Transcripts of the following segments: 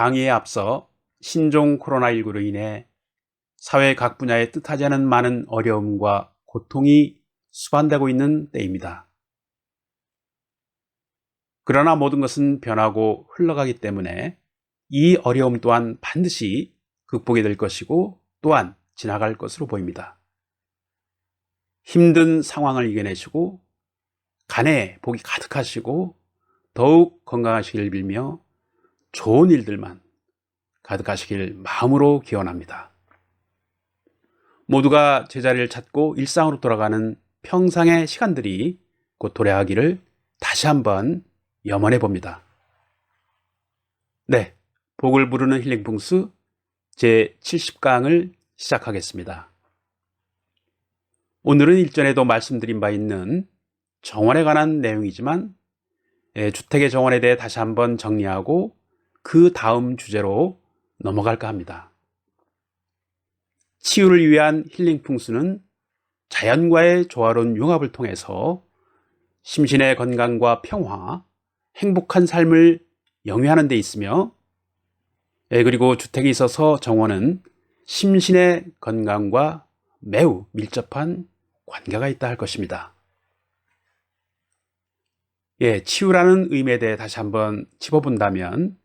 강의에 앞서 신종 코로나19로 인해 사회 각 분야에 뜻하지 않은 많은 어려움과 고통이 수반되고 있는 때입니다. 그러나 모든 것은 변하고 흘러가기 때문에 이 어려움 또한 반드시 극복이 될 것이고 또한 지나갈 것으로 보입니다. 힘든 상황을 이겨내시고 간에 복이 가득하시고 더욱 건강하시길 빌며 좋은 일들만 가득하시길 마음으로 기원합니다. 모두가 제자리를 찾고 일상으로 돌아가는 평상의 시간들이 곧 도래하기를 다시 한번 염원해 봅니다. 네, 복을 부르는 힐링 풍수 제 70강을 시작하겠습니다. 오늘은 일전에도 말씀드린 바 있는 정원에 관한 내용이지만 예, 주택의 정원에 대해 다시 한번 정리하고 그 다음 주제로 넘어갈까 합니다. 치유를 위한 힐링 풍수는 자연과의 조화로운 융합을 통해서 심신의 건강과 평화, 행복한 삶을 영위하는 데 있으며 예, 그리고 주택에 있어서 정원은 심신의 건강과 매우 밀접한 관계가 있다 할 것입니다. 예, 치유라는 의미에 대해 다시 한번 짚어본다면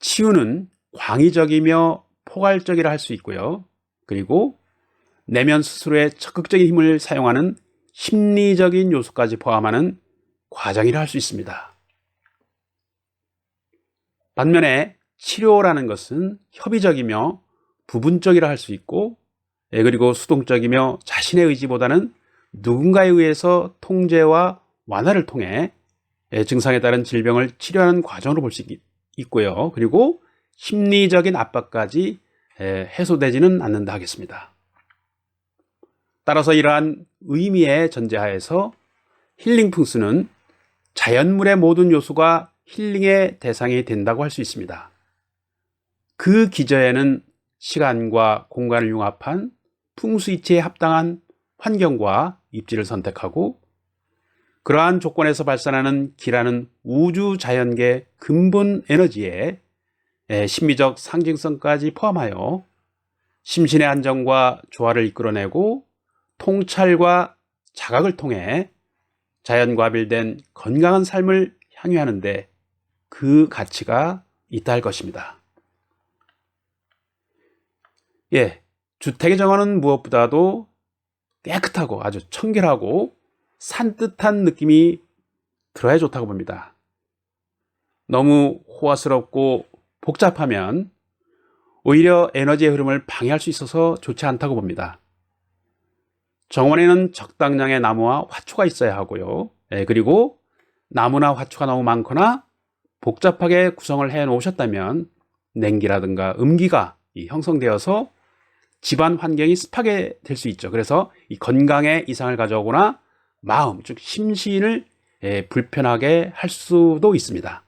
치유는 광의적이며 포괄적이라 할 수 있고요. 그리고 내면 스스로의 적극적인 힘을 사용하는 심리적인 요소까지 포함하는 과정이라 할 수 있습니다. 반면에 치료라는 것은 협의적이며 부분적이라 할 수 있고 예, 그리고 수동적이며 자신의 의지보다는 누군가에 의해서 통제와 완화를 통해 예, 증상에 따른 질병을 치료하는 과정으로 볼 수 있 고요. 그리고 심리적인 압박까지 예, 해소되지는 않는다 하겠습니다. 따라서 이러한 의미의 전제하에서 힐링 풍수는 자연물의 모든 요소가 힐링의 대상이 된다고 할 수 있습니다. 그 기저에는 시간과 공간을 융합한 풍수이치에 합당한 환경과 입지를 선택하고 그러한 조건에서 발산하는 기라는 우주 자연계 근본 에너지에 심미적 상징성까지 포함하여 심신의 안정과 조화를 이끌어내고 통찰과 자각을 통해 자연과 합일된 건강한 삶을 향유하는데 그 가치가 있다 할 것입니다. 예, 주택의 정원은 무엇보다도 깨끗하고 아주 청결하고 산뜻한 느낌이 들어야 좋다고 봅니다. 너무 호화스럽고 복잡하면 오히려 에너지의 흐름을 방해할 수 있어서 좋지 않다고 봅니다. 정원에는 적당량의 나무와 화초가 있어야 하고요. 예, 그리고 나무나 화초가 너무 많거나 복잡하게 구성을 해 놓으셨다면 냉기라든가 음기가 형성되어서 집안 환경이 습하게 될 수 있죠. 그래서 이 건강에 이상을 가져오거나 마음, 즉 심신을 예, 불편하게 할 수도 있습니다.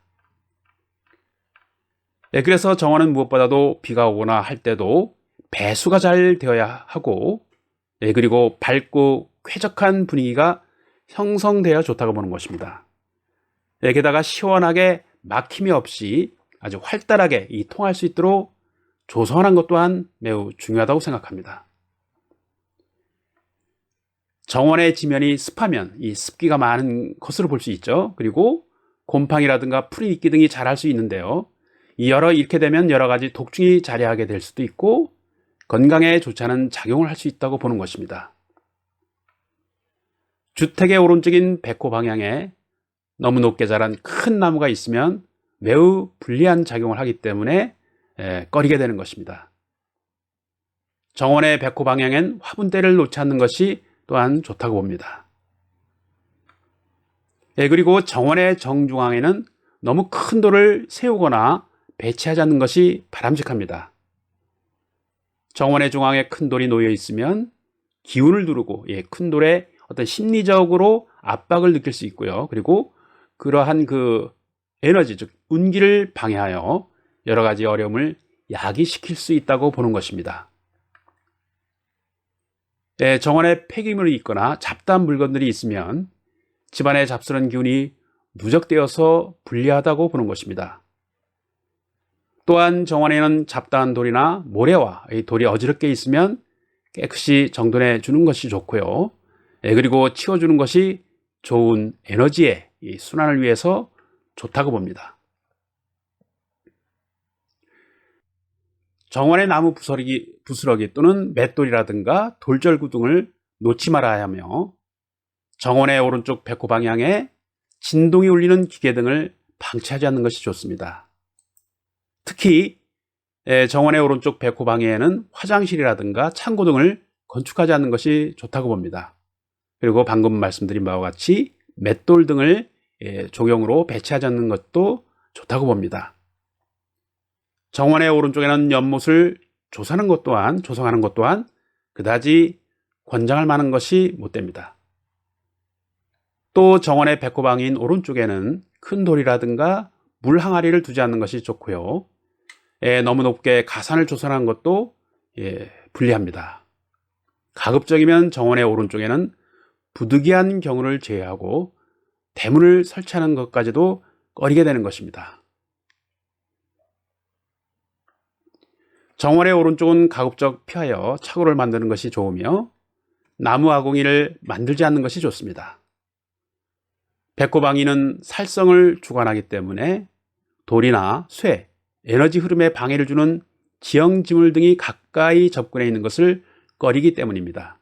예, 그래서 정원은 무엇보다도 비가 오거나 할 때도 배수가 잘 되어야 하고 예, 그리고 밝고 쾌적한 분위기가 형성되어 좋다고 보는 것입니다. 예, 게다가 시원하게 막힘이 없이 아주 활달하게 이 통할 수 있도록 조성하는 것 또한 매우 중요하다고 생각합니다. 정원의 지면이 습하면 이 습기가 많은 것으로 볼 수 있죠. 그리고 곰팡이라든가 풀이 있기 등이 자랄 수 있는데요. 이 여러 이렇게 되면 여러 가지 독충이 자리하게 될 수도 있고 건강에 좋지 않은 작용을 할 수 있다고 보는 것입니다. 주택의 오른쪽인 백호 방향에 너무 높게 자란 큰 나무가 있으면 매우 불리한 작용을 하기 때문에 꺼리게 되는 것입니다. 정원의 백호 방향엔 화분대를 놓지 않는 것이 또한 좋다고 봅니다. 예, 그리고 정원의 정중앙에는 너무 큰 돌을 세우거나 배치하지 않는 것이 바람직합니다. 정원의 중앙에 큰 돌이 놓여 있으면 기운을 두르고 예, 큰 돌에 어떤 심리적으로 압박을 느낄 수 있고요. 그리고 그러한 그 에너지, 즉 운기를 방해하여 여러 가지 어려움을 야기시킬 수 있다고 보는 것입니다. 네, 정원에 폐기물이 있거나 잡다한 물건들이 있으면 집안의 잡스러운 기운이 누적되어서 불리하다고 보는 것입니다. 또한 정원에는 잡다한 돌이나 모래와 이 돌이 어지럽게 있으면 깨끗이 정돈해 주는 것이 좋고요. 예, 그리고 치워주는 것이 좋은 에너지의 이 순환을 위해서 좋다고 봅니다. 정원의 나무 부스러기, 부스러기 또는 맷돌이라든가 돌절구 등을 놓지 말아야 하며 정원의 오른쪽 배꼽 방향에 진동이 울리는 기계 등을 방치하지 않는 것이 좋습니다. 특히 예, 정원의 오른쪽 배꼽 방해에는 화장실이라든가 창고 등을 건축하지 않는 것이 좋다고 봅니다. 그리고 방금 말씀드린 바와 같이 맷돌 등을 예, 조경으로 배치하지 않는 것도 좋다고 봅니다. 정원의 오른쪽에는 연못을 조사하는 것 또한 조성하는 것 또한 그다지 권장할 만한 것이 못 됩니다. 또 정원의 배꼽방인 오른쪽에는 큰 돌이라든가 물 항아리를 두지 않는 것이 좋고요. 예, 너무 높게 가산을 조성하는 것도 예, 불리합니다. 가급적이면 정원의 오른쪽에는 부득이한 경우를 제외하고 대문을 설치하는 것까지도 꺼리게 되는 것입니다. 정원의 오른쪽은 가급적 피하여 차고를 만드는 것이 좋으며 나무 아궁이를 만들지 않는 것이 좋습니다. 배꼽방이는 살성을 주관하기 때문에 돌이나 쇠, 에너지 흐름에 방해를 주는 지형지물 등이 가까이 접근해 있는 것을 꺼리기 때문입니다.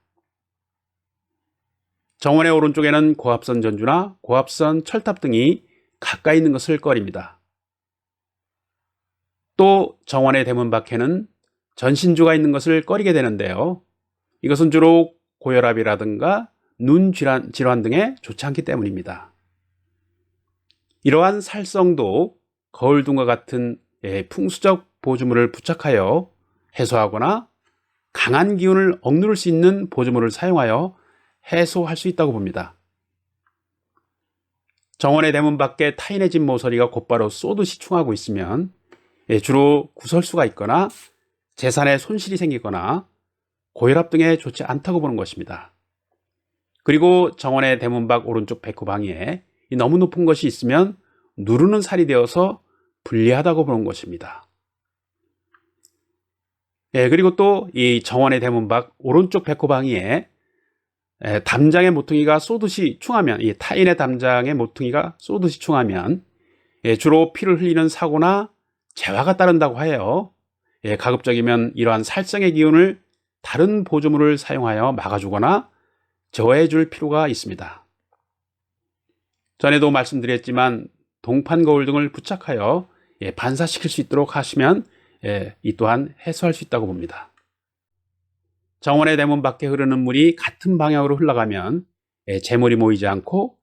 정원의 오른쪽에는 고압선 전주나 고압선 철탑 등이 가까이 있는 것을 꺼립니다. 또 정원의 대문 밖에는 전신주가 있는 것을 꺼리게 되는데요. 이것은 주로 고혈압이라든가 눈 질환, 질환 등에 좋지 않기 때문입니다. 이러한 살성도 거울등과 같은 예, 풍수적 보조물을 부착하여 해소하거나 강한 기운을 억누를 수 있는 보조물을 사용하여 해소할 수 있다고 봅니다. 정원의 대문 밖에 타인의 집 모서리가 곧바로 쏘듯이 충하고 있으면 예, 주로 구설수가 있거나 재산에 손실이 생기거나 고혈압 등에 좋지 않다고 보는 것입니다. 그리고 정원의 대문 밖 오른쪽 백호 방위에 너무 높은 것이 있으면 누르는 살이 되어서 불리하다고 보는 것입니다. 예, 그리고 또 이 정원의 대문 밖 오른쪽 백호방위에 예, 담장의 모퉁이가 쏘듯이 충하면 이 타인의 담장의 모퉁이가 쏘듯이 충하면 예, 주로 피를 흘리는 사고나 재화가 따른다고 해요. 예, 가급적이면 이러한 살성의 기운을 다른 보조물을 사용하여 막아주거나 저해해 줄 필요가 있습니다. 전에도 말씀드렸지만 동판 거울 등을 부착하여 예, 반사시킬 수 있도록 하시면 예, 이 또한 해소할 수 있다고 봅니다. 정원의 대문 밖에 흐르는 물이 같은 방향으로 흘러가면 예, 재물이 모이지 않고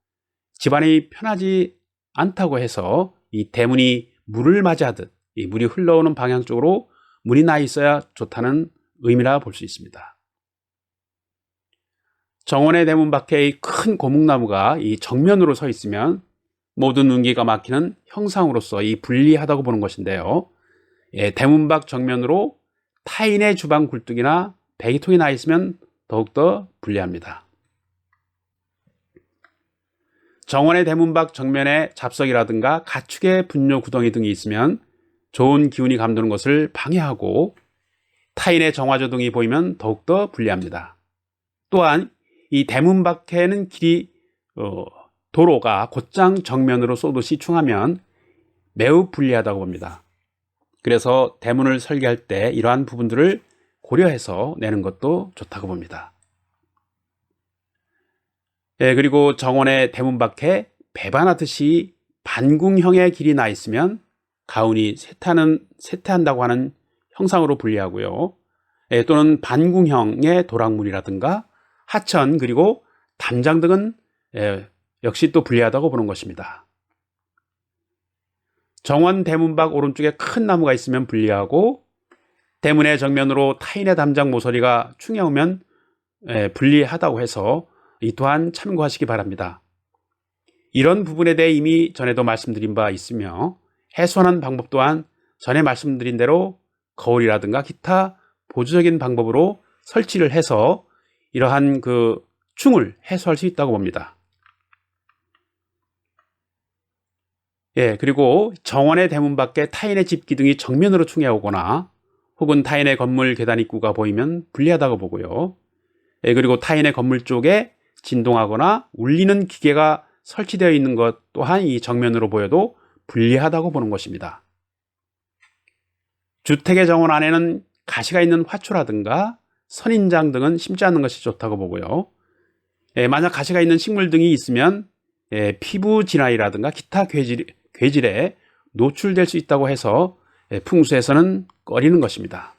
집안이 편하지 않다고 해서 이 대문이 물을 맞이하듯 이 물이 흘러오는 방향 쪽으로 물이 나 있어야 좋다는 의미라 볼 수 있습니다. 정원의 대문 밖에 큰 고목나무가 이 정면으로 서 있으면 모든 운기가 막히는 형상으로서 이 불리하다고 보는 것인데요. 예, 대문 밖 정면으로 타인의 주방 굴뚝이나 배기통이 나 있으면 더욱더 불리합니다. 정원의 대문 밖 정면에 잡석이라든가 가축의 분뇨 구덩이 등이 있으면 좋은 기운이 감도는 것을 방해하고 타인의 정화조 등이 보이면 더욱더 불리합니다. 또한 이 대문 밖에는 길이 어, 도로가 곧장 정면으로 쏘듯이 충하면 매우 불리하다고 봅니다. 그래서 대문을 설계할 때 이러한 부분들을 고려해서 내는 것도 좋다고 봅니다. 예, 그리고 정원의 대문 밖에 배반하듯이 반궁형의 길이 나 있으면 가운이 세타는 세태한다고 하는 형상으로 분리하고요. 예, 또는 반궁형의 도랑문이라든가 하천 그리고 담장 등은 예, 역시 또 불리하다고 보는 것입니다. 정원 대문 밖 오른쪽에 큰 나무가 있으면 불리하고 대문의 정면으로 타인의 담장 모서리가 충해 오면 예, 불리하다고 해서 이 또한 참고하시기 바랍니다. 이런 부분에 대해 이미 전에도 말씀드린 바 있으며 해소하는 방법 또한 전에 말씀드린 대로 거울이라든가 기타 보조적인 방법으로 설치를 해서 이러한 그 충을 해소할 수 있다고 봅니다. 예, 그리고 정원의 대문 밖에 타인의 집 기둥이 정면으로 충해 오거나 혹은 타인의 건물 계단 입구가 보이면 불리하다고 보고요. 예, 그리고 타인의 건물 쪽에 진동하거나 울리는 기계가 설치되어 있는 것 또한 이 정면으로 보여도 불리하다고 보는 것입니다. 주택의 정원 안에는 가시가 있는 화초라든가 선인장 등은 심지 않는 것이 좋다고 보고요. 예, 만약 가시가 있는 식물 등이 있으면 예, 피부 진화이라든가 기타 괴질, 괴질에 노출될 수 있다고 해서 예, 풍수에서는 꺼리는 것입니다.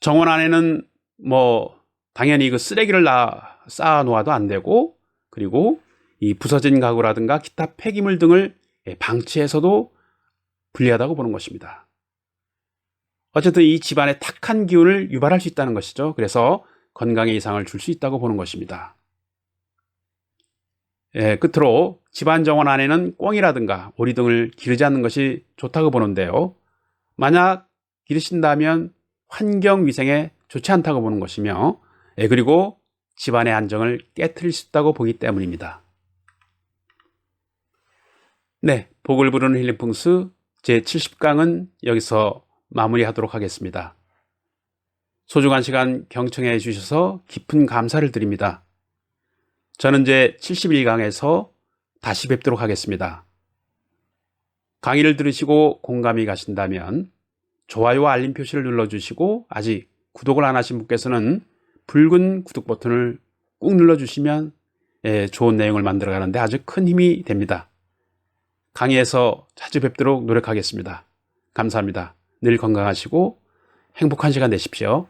정원 안에는 뭐 당연히 그 쓰레기를 놔- 쌓아 놓아도 안 되고 그리고 이 부서진 가구라든가 기타 폐기물 등을 예, 방치해서도 불리하다고 보는 것입니다. 어쨌든 이 집안의 탁한 기운을 유발할 수 있다는 것이죠. 그래서 건강에 이상을 줄 수 있다고 보는 것입니다. 예, 끝으로 집안 정원 안에는 꿩이라든가 오리 등을 기르지 않는 것이 좋다고 보는데요. 만약 기르신다면 환경 위생에 좋지 않다고 보는 것이며, 예, 그리고 집안의 안정을 깨뜨릴 수 있다고 보기 때문입니다. 네, 복을 부르는 힐링풍스 제70강은 여기서 마무리하도록 하겠습니다. 소중한 시간 경청해 주셔서 깊은 감사를 드립니다. 저는 이제 71강에서 다시 뵙도록 하겠습니다. 강의를 들으시고 공감이 가신다면 좋아요와 알림 표시를 눌러주시고 아직 구독을 안 하신 분께서는 붉은 구독 버튼을 꾹 눌러주시면 예, 좋은 내용을 만들어가는데 아주 큰 힘이 됩니다. 강의에서 자주 뵙도록 노력하겠습니다. 감사합니다. 늘 건강하시고 행복한 시간 되십시오.